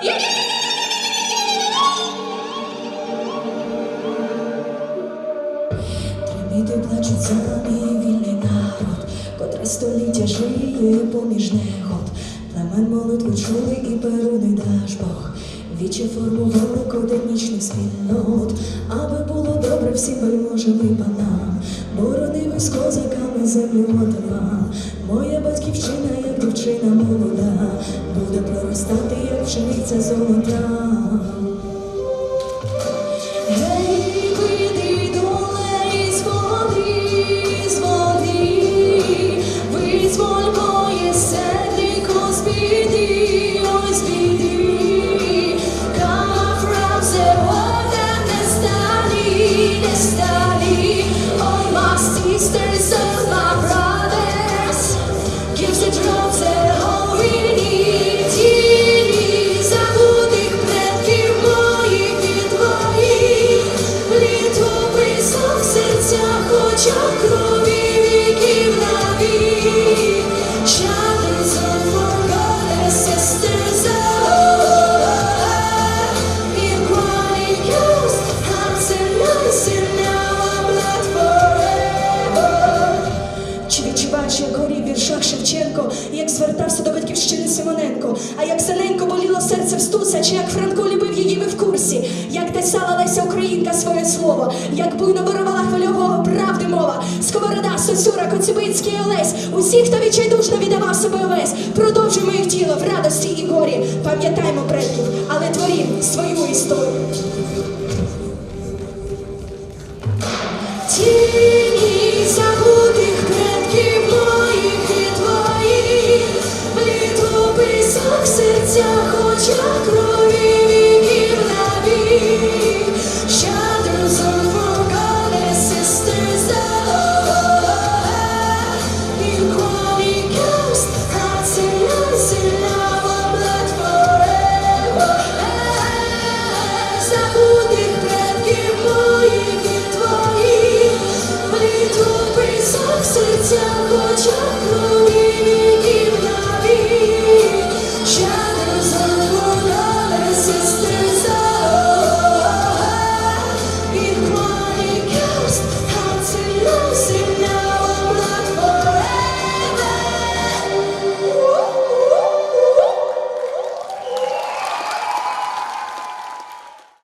Треміти плачуть цілий вільний народ, котре століття жиє поміж негод. Племен молитву чули і перу даш Бог. Віче формували кодинічний спільнот, аби було добре всім вельможам і панам. Боронив із козаками землю мотивам. Моя батьківщина, як дівчина молода буде проростати, як пшениця золота. Гей, слово, як буйно вирувала хвильового правди мова. Сковорода, Сосюра, Коцюбинський Олесь. Усі, хто відчайдушно віддавав себе весь, продовжуємо їх діло в радості і горі. Пам'ятаймо предків, але творім свою історію. Тіні забутих предків моїх і твоїх, в літописах, серцях, очах кров.